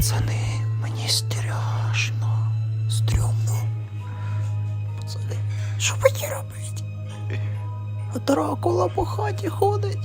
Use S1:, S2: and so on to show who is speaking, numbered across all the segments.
S1: Пацани, мені страшно. Стрьомно. Пацани, що мені робить? Дракула по хаті ходить.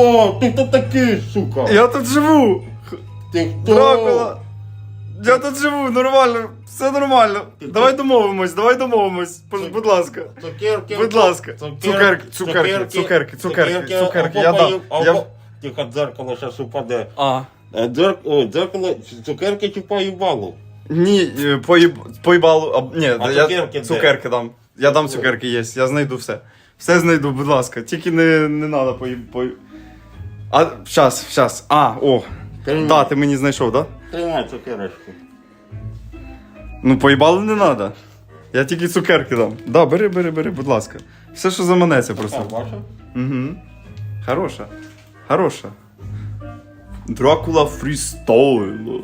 S2: Опа, ти хто такий, сука?
S3: Я тут живу!
S2: Ти хто?
S3: Дракула! Я тут живу, нормально, все нормально. Давай домовимось, давай домовимось. Пож- Будь ласка.
S2: Цукерки.
S3: Будь ласка. Цукерки, цукерки, цукерки, цукерки, цукерки. Я дам. Я...
S2: Тихо, дзеркало зараз упаде.
S3: А.
S2: Е, дзер- о, Дзеркало, цукерки типа їбало.
S3: Ні, е, поїб... поїбалу. А, ні,
S2: А
S3: я
S2: цукерки де?
S3: цукерки дам. Я дам цукерки є, я знайду все. Все знайду, будь ласка. Тільки не, не надо поїб... поїб... А, щас, щас. А, о.
S2: Тримай.
S3: Да, ти мені знайшов, да?
S2: Тримай цукерочку.
S3: Ну, поїбали не надо. Я тільки цукерки дам. Да, бери, бери, бери, будь ласка. Все, що заманеться просто.
S2: ваша?
S3: Угу. Хороша. Хороша. Дракула фрістайл.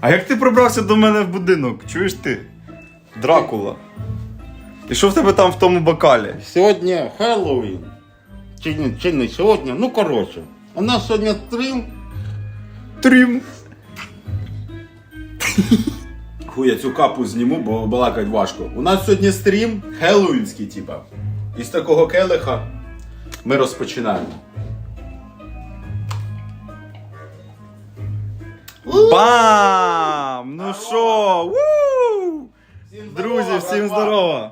S3: А як ти пробрався до мене в будинок? Чуєш ти? Дракула. І що в тебе там в тому бокалі?
S2: Сьогодні Хеллоуін. Чи, не- чи не сьогодні? Ну коротше. У нас сьогодні стрім.
S3: Трім.
S4: Хуй, я цю капу зніму, бо балакать важко. У нас сьогодні стрім хеллоуінський, типа. І з такого келиха ми розпочинаємо.
S3: Бам! Ну що? Друзі, всім здорово!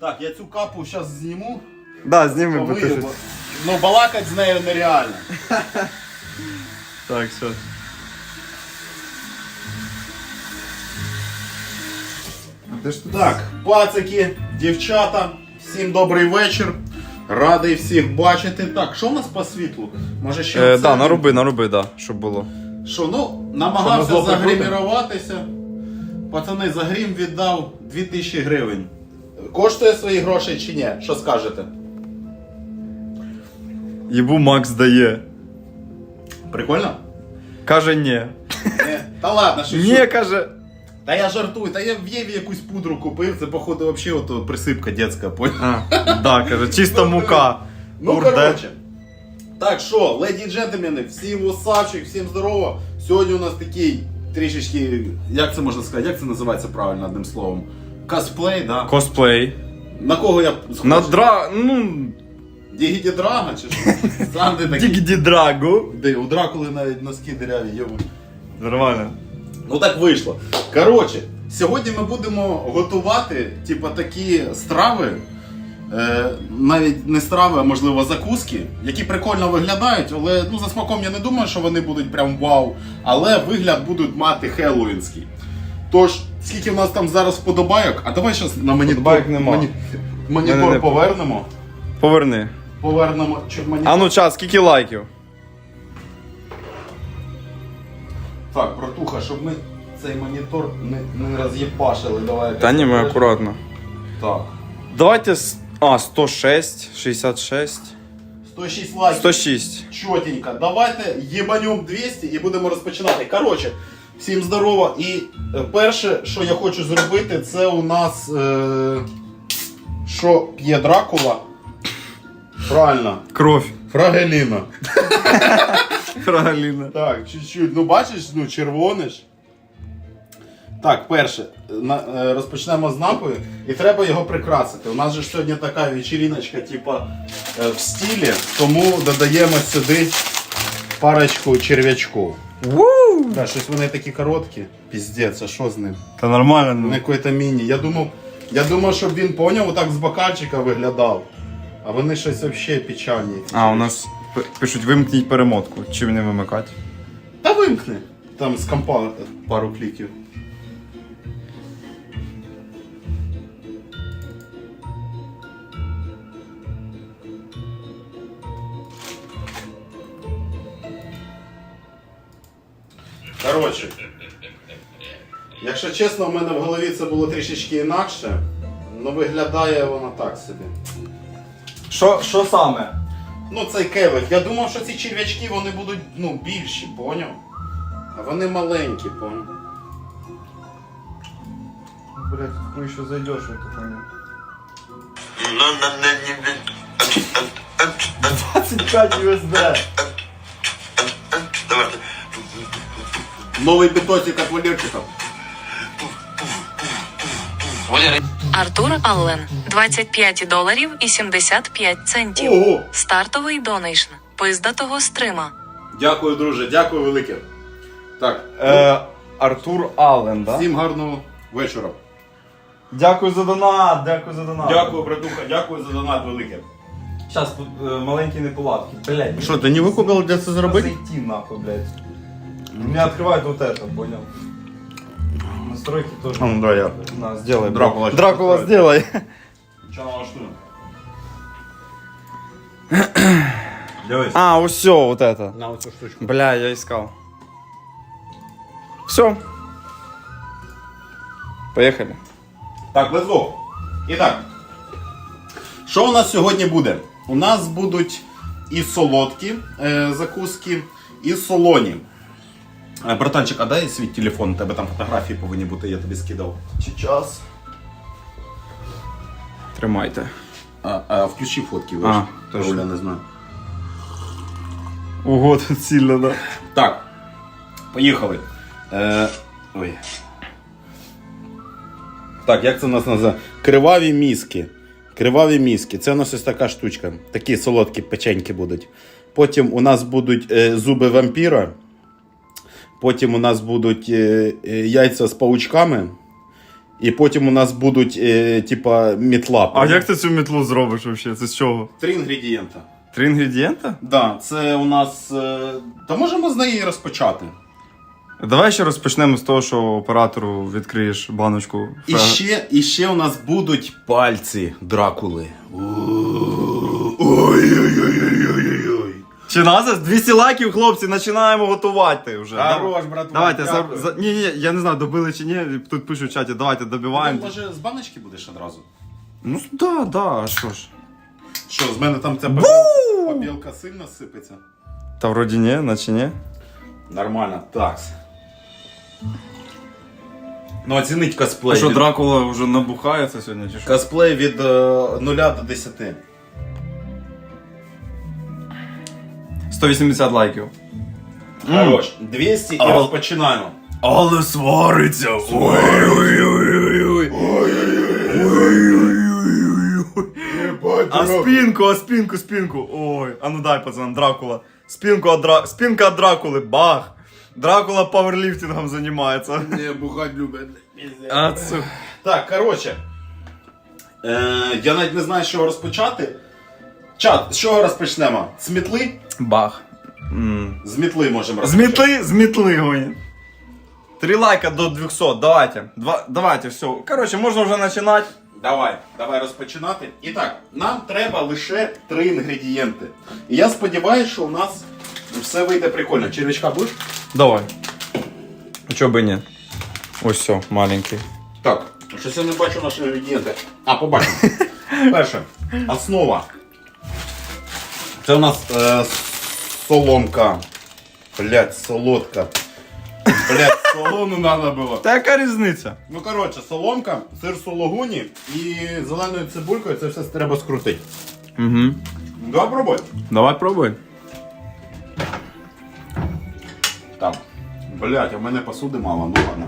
S4: Так, я цю капу зараз зніму.
S3: Да, зніми, бо ти ж-
S4: Ну, балакать з нею нереально.
S3: Так, все. Де ж тут?
S4: Так, пацики, дівчата, всім добрий вечір. Радий всіх бачити. Так, що у нас по світлу? Може ще.
S3: Е,
S4: оце?
S3: да, нароби, нароби, да, щоб було.
S4: Що, ну, намагався
S3: ми
S4: загриміруватися. Пацани, за грім віддав 2000 гривень. Коштує свої гроші чи ні? Що скажете?
S3: Єбу Макс дає.
S4: Прикольно?
S3: Каже ні.
S4: Ні. Та ладно, що
S3: Ні, каже.
S4: Та я жартую, та я в Єві якусь пудру купив, це походу взагалі ото присипка дітська, понял?
S3: А, да, каже, чиста мука.
S4: Ну, коротше. Так що, леді і джентльмени, всім усавчик, всім здорово. Сьогодні у нас такий трішечки, як це можна сказати, як це називається правильно одним словом? Косплей, да?
S3: Косплей.
S4: На кого я схожий?
S3: На дра... ну...
S4: Дігіді Драга чи що? Сам ти такий.
S3: Дігді Драгу.
S4: Де, у Дракули навіть носки диряві, йому.
S3: Нормально.
S4: Ну так вийшло. Коротше, сьогодні ми будемо готувати, типа, такі страви. Е, навіть не страви, а можливо закуски, які прикольно виглядають, але ну, за смаком я не думаю, що вони будуть прям вау. Але вигляд будуть мати хеллоуінський. Тож, скільки в нас там зараз вподобайок, а давай зараз на монітор,
S3: Вподобайок
S4: монітор повернемо.
S3: Поверни.
S4: Повернемо монітор.
S3: А ну час, скільки лайків?
S4: Так, братуха, щоб ми цей монітор не, не роз'єпашили. Давай. якось
S3: Та ні, ми акуратно.
S4: Так.
S3: Давайте... с- А, 106, 66,
S4: 106 лайків.
S3: 106.
S4: Чотенько. Давайте єбанем 200 і будемо розпочинати. Коротше, всім здорово. І е, перше, що я хочу зробити, це у нас. Е... Що п'є Дракула? Правильно.
S3: Кров.
S4: Фрагеліна.
S3: Фрагаліна.
S4: Так, чуть-чуть. Ну бачиш, ну червоне ж. Так, перше, на, е, розпочнемо з напою, і треба його прикрасити. У нас же ж сьогодні така вечіріночка, типа е, в стілі, тому додаємо сюди парочку черв'ячків.
S3: Вуу!
S4: Так, щось вони такі короткі. Піздець, а що з ним?
S3: Та нормально,
S4: Вони
S3: ну.
S4: якийсь міні. Я думав, я думав, щоб він поняв, отак з бокальчика виглядав. А вони щось взагалі печальні.
S3: А, у нас П- Пишуть, вимкніть перемотку. Чи не вимикати?
S4: Та вимкни. Там з компа е, пару кліків. Коротше, якщо чесно, в мене в голові це було трішечки інакше, але виглядає воно так собі.
S3: Що, що саме?
S4: Ну, цей келих. Я думав, що ці черв'ячки вони будуть ну, більші, поняв? А вони маленькі, поняв.
S3: Блять, хуй ще зайдеш в эту хуйню. 25 USD.
S4: Новий бітосик від Валерчика.
S5: Артур Аллен 25 доларів і 75 центів.
S4: Ого!
S5: Стартовий донейшн. Пиздатого стрима.
S4: Дякую, друже, дякую велике. Так,
S3: Е, Артур Аллен, да?
S4: всім гарного вечора.
S3: Дякую за донат, дякую за донат.
S4: Дякую, братуха, дякую за донат велике.
S3: Зараз тут е, маленькі неполадки. Блять.
S4: Що, ти не викупив, де це зробити?
S3: Зайти нахуй, блядь. Мне открывают вот это, понял? Настройки тоже.
S4: А, ну да, я.
S3: На, сделай.
S4: Дракула
S3: Дракула сделай.
S4: Налаштуємо? Дивись.
S3: А, все, вот это.
S4: На оцю штучку.
S3: Бля, я искал. Все. Поехали.
S4: Так, let's go. І так. Що у нас сьогодні буде? У нас будуть і солодкі е, закуски, і солоні. Е, братанчик, а дай свій телефон, у тебе там фотографії повинні бути, я тобі скидав.
S3: Сейчас. Тримайте.
S4: А, а включи фотки,
S3: А,
S4: а,
S3: точно.
S4: Оля не знаю.
S3: Ого, тут сильно, да.
S4: Так, поїхали. Е, ой. Так, як це у нас називає? Криваві мізки. Криваві мізки. Це у нас ось така штучка. Такі солодкі печеньки будуть. Потім у нас будуть е, зуби вампіра. Потім у нас будуть е, е, яйця з паучками. І потім у нас будуть, е, типа, мітла.
S3: А як ти цю мітлу зробиш взагалі? Це з чого?
S4: Три інгредієнта.
S3: Три інгредієнта?
S4: Да, це у нас. Е, та можемо з неї розпочати.
S3: Давай ще розпочнемо з того, що оператору відкриєш баночку.
S4: І ще, і ще у нас будуть пальці Дракули. Ой-ой-ой-ой-ой-ой.
S3: Чи назад? 200 лайків, хлопці, починаємо готувати вже.
S4: Хорош, братва,
S3: Давайте, за,
S4: дякую.
S3: за, ні, ні, я не знаю, добили чи ні. Тут пишуть в чаті, давайте добиваємо.
S4: Може, з баночки будеш одразу?
S3: Ну да, да, а що ж.
S4: Що, з мене там ця побіл- побілка сильно сипеться?
S3: Та вроді ні, наче ні.
S4: Нормально, так. Ну, оцінить косплей.
S3: Дракула вже набухається сьогодні, чи що?
S4: Косплей від е, 0 до 10.
S3: 180 лайків.
S4: Хорош. 200 і розпочинаємо.
S3: Але свариться. А спинку, а спинку, спинку. Ой, а ну дай, пацан, Дракула. Спинку от Дра... Спинка от Дракули, бах. Дракула пауерліфтингом займається.
S4: Не, бухать любить.
S3: А це...
S4: Так, коротше. Е, я навіть не знаю, з чого розпочати. Чат, з чого розпочнемо? З мітли?
S3: Бах. М.
S4: З мітли можемо
S3: З метли, з метли, гоні. Три лайка до 200, давайте. Два, давайте, все. Короче, можна вже починати.
S4: Давай, давай розпочинати. І так, нам треба лише три інгредієнти. І я сподіваюся, що у нас все вийде прикольно. Червячка будеш?
S3: Давай. Чого би ні? Ось все, маленький.
S4: Так, щось я не бачу наші інгредієнти. А, побачимо. Перше, основа. Це у нас е, соломка. Блять, солодка. Блять, солону треба було.
S3: Та яка різниця?
S4: Ну коротше, соломка, сир сологуні і зеленою цибулькою це все треба скрутити.
S3: Угу.
S4: Давай пробуй.
S3: Давай пробуй.
S4: Так. Блять, в мене посуди мало, ну ладно.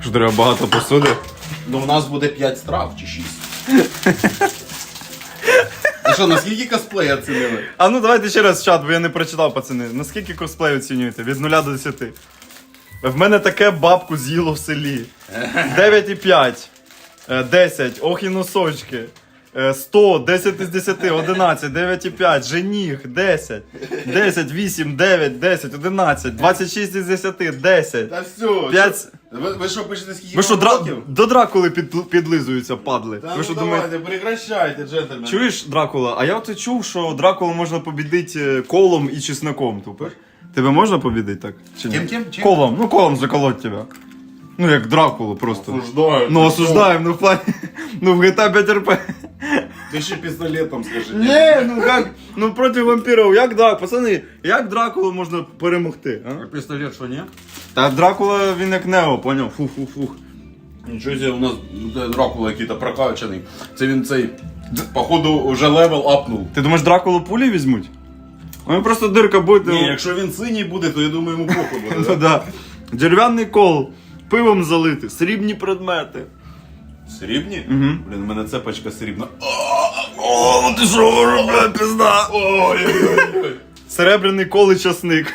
S3: Що треба багато посуди.
S4: Ну у нас буде 5 страв чи 6. А що, наскільки косплей оцінили?
S3: А ну давайте ще раз в чат, бо я не прочитав, пацани. Наскільки косплей оцінюєте? Від 0 до 10. В мене таке бабку з'їло в селі. 9,5. Е, 10. Ох і носочки. Е, 100, 10 із 10, 11, 9,5, жених, 10, 10, 8, 9, 10, 11, 26 із 10, 10.
S4: Та все.
S3: 5...
S4: Ви, ви що пишете скільки
S3: Ви що,
S4: вам
S3: дра...
S4: років?
S3: до Дракули під... підлизуються, падли?
S4: Та
S3: Ви
S4: ну
S3: що
S4: давайте,
S3: думаєте?
S4: прекращайте, джентльмен.
S3: Чуєш, Дракула, а я от чув, що Дракулу можна побідити е, колом і чесноком, тупо. Тебе можна побідити так? Чи ні?
S4: Ким, ким, чим?
S3: Колом, ну колом заколоть тебе. Ну як Дракулу просто.
S4: Осуждаю.
S3: Ну осуждаем, ну в плані. Ну в GTA 5 RP.
S4: Ти ще пістолетом скажи.
S3: Не, ну як, ну проти вампірів, як Драк, пацани, як Дракулу можна перемогти? А?
S4: Пістолет що, ні?
S3: Та Дракула він як Нео, поняв? Фух-фух-фух.
S4: Нічого себе, у нас ну, Дракула який-то прокачаний. Це він цей, походу, вже левел апнув.
S3: Ти думаєш, Дракулу пулі візьмуть? Вони просто дирка буде.
S4: Ні, якщо він синій буде, то я думаю, йому похуй буде.
S3: Ну
S4: да?
S3: Дерев'яний кол, пивом залити, срібні предмети.
S4: Срібні?
S3: Мгм.
S4: Блін, у мене цепочка срібна.
S3: О, ти що, бля, пізда.
S4: Ой-ой-ой.
S3: Серебряний кол і часник.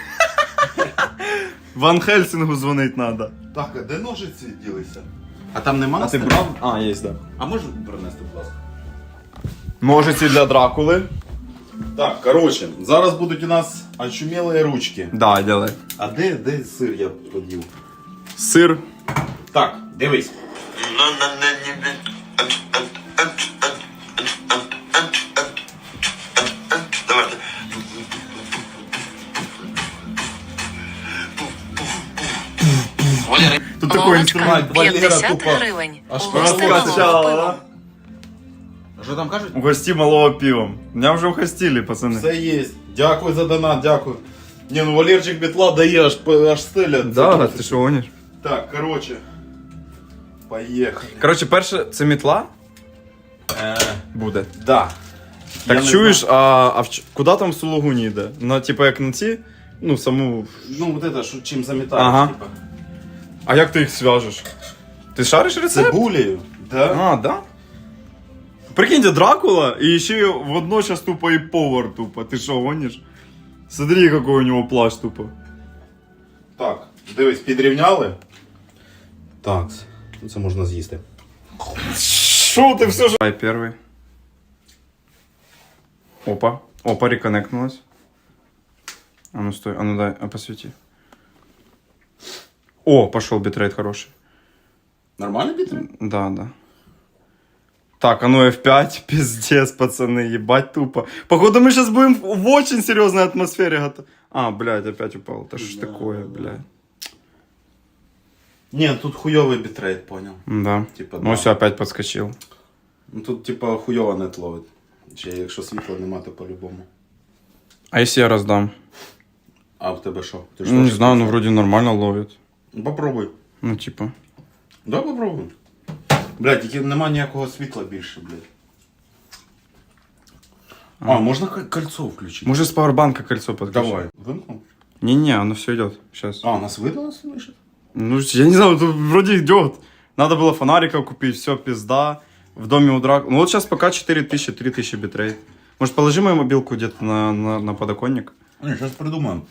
S3: Ван Хельсингу дзвонить треба.
S4: Так, а де ножиці ділися? А там нема А, ти брав?
S3: А, є, да.
S4: А можеш принести, будь ласка?
S3: Ножиці для Дракули.
S4: Так, коротше, зараз будуть у нас очумілі ручки.
S3: Да, давай.
S4: А де, де сир я подів?
S3: Сир.
S4: Так, дивись. Валера
S5: 50
S4: тупо
S5: гривень.
S4: аж
S5: Угости малого пивом.
S4: Що там кажуть?
S3: Угости малого пивом. Меня вже угостили, пацани.
S4: Все є. Дякую за донат, дякую. Ні, ну Валерчик Бітла дає аж, аж стиля.
S3: Да, ти що гониш?
S4: Так, коротше. Поїхали.
S3: Коротше, перше, це мітла
S4: Е,
S3: буде.
S4: да. Я
S3: Так
S4: не
S3: чуєш, а, а в куди там в Сулугуні йде? На, типу, як на ці, ну, саму.
S4: Ну, вот это, що чим замітаєш,
S3: Ага.
S4: типа.
S3: А як ти їх зв'яжеш? Ти шариш рецепт?
S4: Цибулею, да?
S3: А, да? Прикиньте, Дракула і ще й водночас тупо і повар тупо. Ти що, гониш? Смотри, який у нього плащ тупо.
S4: Так, дивись, підрівняли. Так, це можна з'їсти.
S3: Що ти все ж... Давай перший. Опа. Опа, реконнектнулась. А ну стой, а ну дай, а посвети. О, пошел битрейт хороший.
S4: Нормально біти?
S3: Да, да. Так, а ну F5, пиздец, пацаны, ебать тупо. Походу мы сейчас будем в в очень серьезной атмосфере готов. А, блядь, опять упал. Это ж такое, блядь.
S4: Ні, тут хуйовий бітрейт, понял.
S3: Да.
S4: Типа,
S3: Ну
S4: да.
S3: все, опять подскочил.
S4: Ну тут, типа, хуйово нет ловить. Чи якщо світла нема, то по-любому.
S3: А если я раздам?
S4: А в тебе що? Ти ж
S3: Ну, не
S4: хочеш
S3: знаю, ну
S4: писати?
S3: вроде нормально ловит.
S4: Ну, Попробуй.
S3: Ну, типа.
S4: Да, попробуй. Блядь, тільки нема ніякого світла більше, блядь. А, можна к- кольцо включити?
S3: Может, с пауэрбанка кольцо подключить?
S4: Давай. Вимкнув?
S3: Не-не, оно все идет. Сейчас.
S4: А, у нас видно нас слышит?
S3: Ну, я не знаю, тут вроде идет. Надо было фонариков купить, все, пизда. В доме у драк. Ну вот сейчас пока 4000, 3000 битрейт. Может, положи мою мобилку где-то на, на, на подоконник?
S4: Не, сейчас придумаем.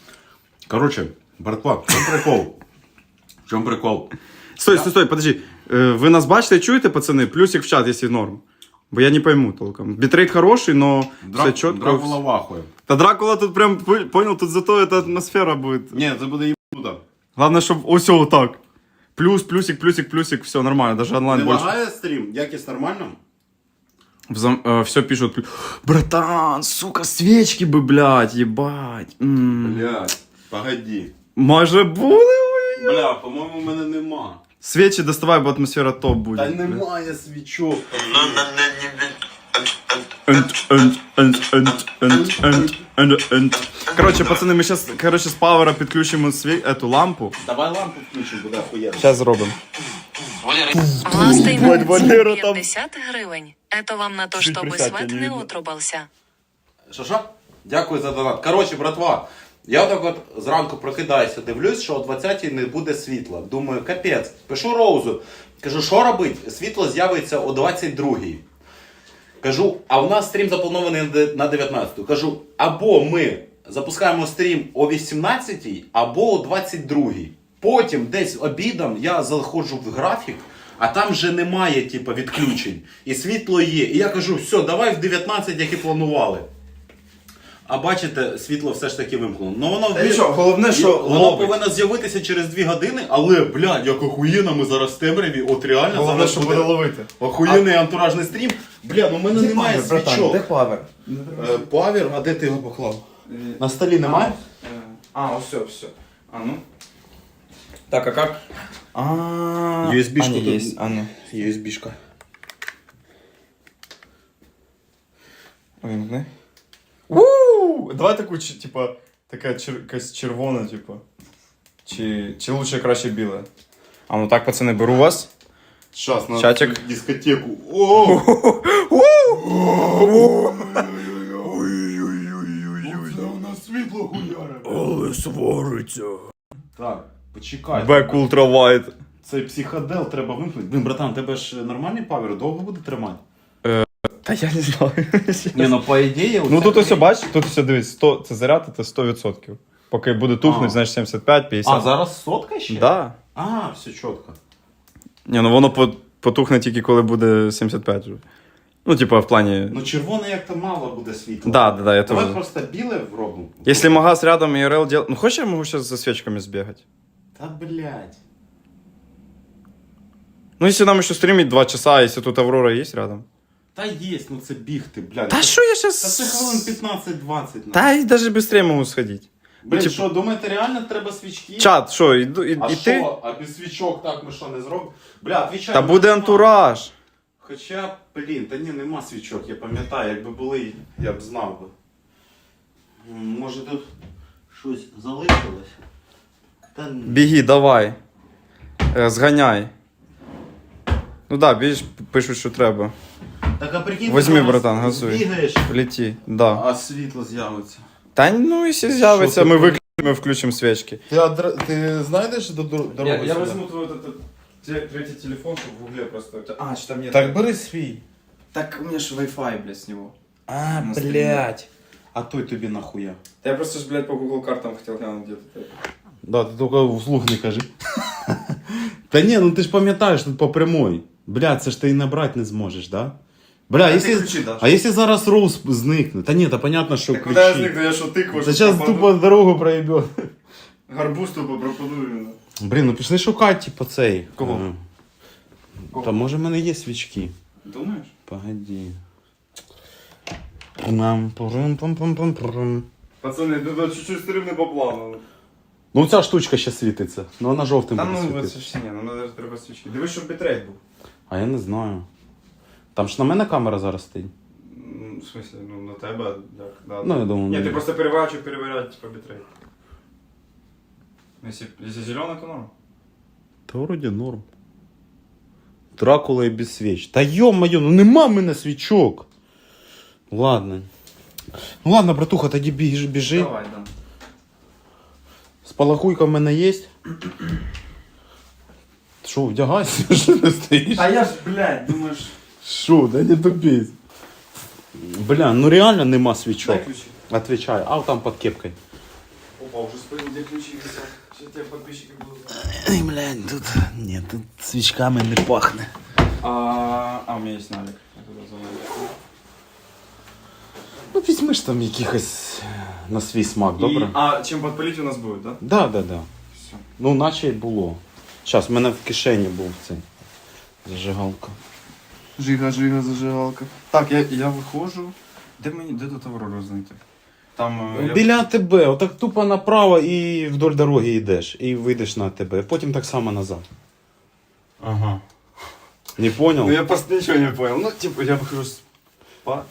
S4: Короче, братва, в чем прикол? В чем прикол?
S3: Стой, стой, стой, подожди. Е, Ви нас бачите, чуєте, пацани? Плюсик в чат, якщо норм. Бо я не пойму толком. Бітрейт хороший, но все
S4: Дра...
S3: чітко.
S4: Дракула вахує.
S3: Та Дракула тут прям, понял, тут зато эта атмосфера будет.
S4: Ні, це буде їбуда.
S3: Главное, щоб ось вот так. Плюс, плюсик, плюсик, плюсик, все нормально, даже онлайн
S4: Не
S3: больше.
S4: лагає стрім? Якість нормально?
S3: все пишут. Братан, сука, свечки бы, блядь, ебать. М.
S4: Блядь, погоди.
S3: Може були? ой?
S4: Бля, по-моєму, в мене нема.
S3: Свечи доставай, бо атмосфера топ
S4: Та
S3: буде.
S4: немає свічок.
S3: Энт, энт, энт, энт, энт, энт, энт, энт. Короче, пацаны, мы сейчас, короче, с пауэра підключимо све- эту лампу.
S4: Давай лампу включимо, буде охуєнно.
S3: Сейчас зробимо.
S5: Властный
S3: Ебать, Валера там-
S5: 50 гривень. Это вам на то,
S3: Чуть
S5: чтобы
S3: присядь, я
S5: свет
S3: не
S5: не
S3: видно.
S5: отрубался.
S4: Що що? Дякую за донат. Коротше, братва, я отак от зранку прокидаюся, дивлюсь, що о 20-й не буде світла. Думаю, капець, пишу Роузу. Кажу, що робить? Світло з'явиться о 22-й. Кажу, а в нас стрім запланований на 19-ту. Кажу, або ми запускаємо стрім о 18-й, або о 22-й. Потім десь обідом я заходжу в графік, а там вже немає типу, відключень. І світло є. І я кажу, все, давай в 19, як і планували. А бачите, світло все ж таки вимкнуло. Ну воно
S3: Та нічого, головне, що
S4: воно
S3: ловить.
S4: повинно з'явитися через 2 години, але, блядь, як охуєнно, ми зараз в темряві, от реально
S3: Головне,
S4: зараз
S3: що буде ловити.
S4: охуєнний антуражний стрім. Бля, ну в мене немає свічок.
S3: павер?
S4: Е, Павір, а де ти його поклав? На столі немає?
S3: А, ось все, все. А ну. Так, а как? А,
S4: USB-шку
S3: а, не,
S4: тут-
S3: есть. А ну.
S4: USB-шка.
S3: Вимкни. Уу! Давай таку, типа, така чер... якась червона, типа. Чи, чи лучше краще біле? А ну так, пацани, беру вас.
S4: Сейчас на
S3: Чатик.
S4: дискотеку. О!
S3: Але свариться.
S4: Так, почекай.
S3: Бек ультралайт.
S4: Цей психодел треба вимкнути. Блин, братан, тебе ж нормальний павер довго буде тримати?
S3: Та я не знаю.
S4: Ні, ну по ідеї.
S3: Ну тут ось бач, тут ось дивись, 100, це заряд, це 100%. Поки буде тухнуть,
S4: А.
S3: значить 75, 50.
S4: А, зараз сотка ще?
S3: Да.
S4: А, все чітко.
S3: Ні, ну воно по- потухне тільки коли буде 75 вже. Ну, типа, в плані.
S4: Ну червоне як то мало буде світло.
S3: Да, да, да, я
S4: Давай
S3: тоже.
S4: просто біле вробимо.
S3: Если магаз рядом и РЛ делать... Ну, хочешь, я могу сейчас за свечками сбегать?
S4: Та блядь.
S3: Ну, если нам еще стримить 2 часа, если тут Аврора есть рядом.
S4: Та є, ну це бігти, блядь. Та-
S3: что я
S4: Та
S3: сейчас...
S4: це хвилин 15-20.
S3: Да и даже быстрее могу сходить.
S4: Блін,
S3: типу-
S4: що, думаєте, реально треба свічки?
S3: Чат, что, иду, и,
S4: А
S3: и
S4: що?
S3: ты?
S4: А без свічок так ми що не зробимо? Бля, отвічай.
S3: Та
S4: ну,
S3: буде
S4: нема.
S3: антураж.
S4: Хоча, блін, та ні, нема свічок, я пам'ятаю, якби були, я б знав би. М, Може тут щось залишилось? Та ні.
S3: Беги, давай. Е, Зганяй. Ну да, бачиш, пишуть, що треба.
S4: Так, а прикинь,
S3: Возьми,
S4: ти зараз
S3: братан, газуй.
S4: Бігаєш,
S3: Лети, да.
S4: а світло з'явиться.
S3: Та ну, якщо з'явиться, ми виключимо, включимо свічки.
S2: Ти, адр... ти знайдеш до дор- дороги? сюди?
S3: твой вот этот третий телефон, чтобы в угле просто... А, что там нет?
S2: Так бери свій.
S3: Так у меня же Wi-Fi, блядь, с него.
S4: А,
S3: На
S4: блядь. А той тобі нахуя?
S3: Да я просто, ж, блядь, по Google картам хотел глянуть где-то.
S4: Да, ти тільки вслух не кажи. Та ні, ну ти ж пам'ятаєш тут по прямой. Бля, це ж ти і набрати не зможеш, да? Бля, якщо...
S3: дашь.
S4: А якщо зараз Роуз зникне? Та ні, та понятно, що
S3: Так куда я
S4: ключі.
S3: зникну, я что, тыкву?
S4: Та зараз тупо дорогу проїбе.
S3: Гарбуз тупо пропаду.
S4: Блін, ну пішли шукати, типу, цей.
S3: Кого?
S4: Е, Та може в мене є свічки.
S3: Думаешь?
S4: Погоди. Нам пурум пум пум пум пурум.
S3: Пацаны, ну да, чуть-чуть стрімне по плану.
S4: Ну ця штучка ще світиться. Ну вона жовтим
S3: Та
S4: буде
S3: ну,
S4: світитися.
S3: це ж ні, ну треба свічки. Дивись, щоб бітрейт був.
S4: А я не знаю. Там ж на мене камера зараз стоїть.
S3: М, В смысле, ну на тебе, як, да.
S4: Ну, я думаю,
S3: Ні,
S4: ну,
S3: ти просто переворачивай, перевіряти, типа, бітрейт. Если, если зеленый, то норм.
S4: Та вроді норм. Дракула і без свіч. Та йо-моє, ну нема в мене свічок. Ладно. Ну ладно, братуха, тоді біж, біжи.
S3: Давай, да.
S4: Спалахуйка в мене є. Що, вдягайся, що не стоїш?
S3: А я ж, блядь, думаешь...
S4: Що, да не тупись. Бля, ну реально нема свічок.
S3: Дай.
S4: Отвечаю. А там под кепкой.
S3: Опа, уже вспомнил, где ключи висят. Сейчас тебе подписчики будут.
S1: Ай, блядь, тут. Ні, тут свічками не пахне.
S3: А, а у меня есть налик. Я туда залью.
S4: Ну візьми ж там якихось е, на свій смак, добре?
S3: И- А чем подпалить у нас будет, да?
S4: Да, да, да.
S3: Все.
S4: Ну, наче й було. Зараз, в мене в кишені був цей зажигалка.
S3: Жига, жига, зажигалка. Так, я, я виходжу. Де мені, де тут Аврору знайти? Там... е, я-
S4: Біля тебе, отак тупо направо і вдоль дороги йдеш, і вийдеш на тебе. Потім так само назад.
S3: Ага.
S4: Не понял?
S3: Ну я просто ничего не понял. Ну, типа, я выхожу с...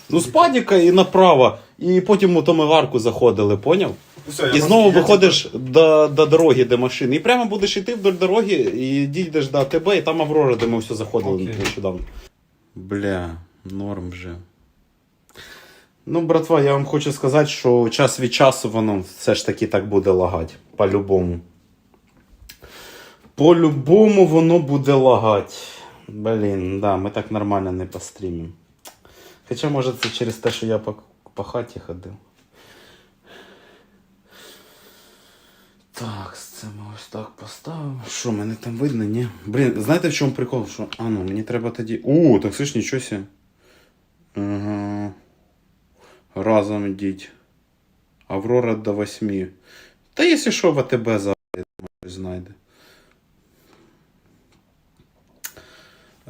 S4: Ну, з падіка і направо, і потім у тому арку заходили, поняв?
S3: Я
S4: І знову виходиш до, до дороги, де машини. І прямо будеш йти вдоль дороги, і дійдеш до тебе, і там Аврора, де ми все заходили
S3: Окей.
S4: нещодавно. Бля, норм вже. Ну, братва, я вам хочу сказати, що час від часу воно все ж таки так буде лагати. По-любому. По-любому воно буде лагати. Блін, да, ми так нормально не пострімимо. Хоча, може, це через те, що я по, по хаті ходив. Так, це ми ось так поставимо. Що, мене там видно, ні? Блін, знаєте в чому прикол? Що? А ну, мені треба тоді. У, так слиш, нічого сі. Ага. Разом йдіть. Аврора до 8. Та якщо що, в АТБ зараз знайде.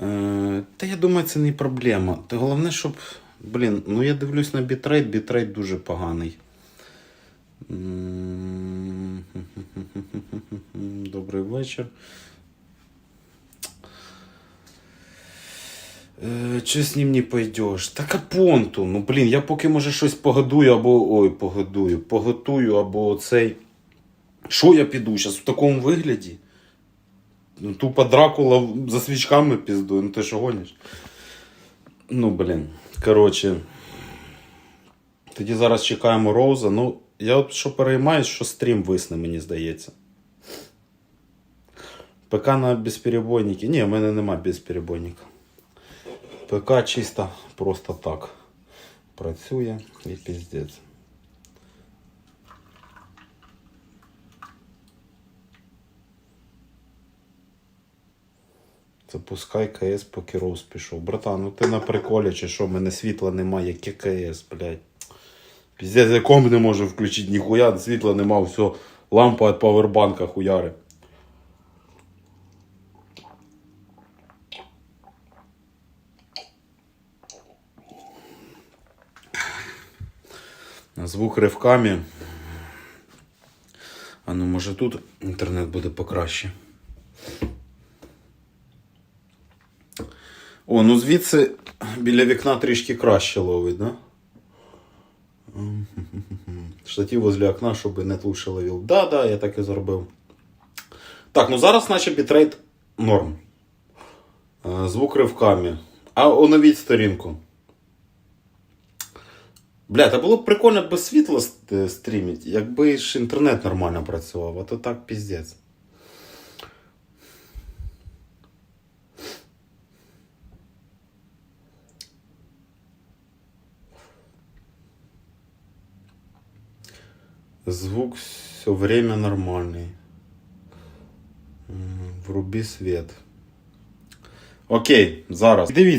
S4: Е, та я думаю, це не проблема. Та головне, щоб. Блін, ну я дивлюсь на бітрейт, бітрейт дуже поганий. М, Добрий вечір. Е, Чи з ним не пойдеш? Так а понту. Ну блін, я поки може щось погодую або. Ой, погодую, поготую, або цей. Що я піду зараз в такому вигляді? Ну, тупо Дракула за свічками піздує, ну ти що гониш? Ну, блін. Коротше. Тоді зараз чекаємо Роуза. Ну, я от що переймаюсь, що стрім висне, мені здається. ПК на безперебойники. Ні, в мене нема безперебойника. ПК чисто просто так. Працює і піздець. Запускай КС, поки Роуз пішов. Братан, ну ти на приколі чи що, в мене світла немає, яке КС, блядь. Піздець, я комп не можу включити, ніхуя, світла нема, все, лампа від павербанка хуяри. Звук ривками. А ну може тут інтернет буде покраще. О, ну звідси біля вікна трішки краще ловить, да? Штатів возле окна, щоб не лучше ловив. Да, да, я так і зробив. Так, ну зараз наче бітрейт норм. Е, Звук ривками. А оновіть сторінку. Бля, та було б прикольно без світла ст- стрімити, якби ж інтернет нормально працював, а то так піздець. Звук все время нормальный. Вруби свет. Окей, зараз. Дивіться.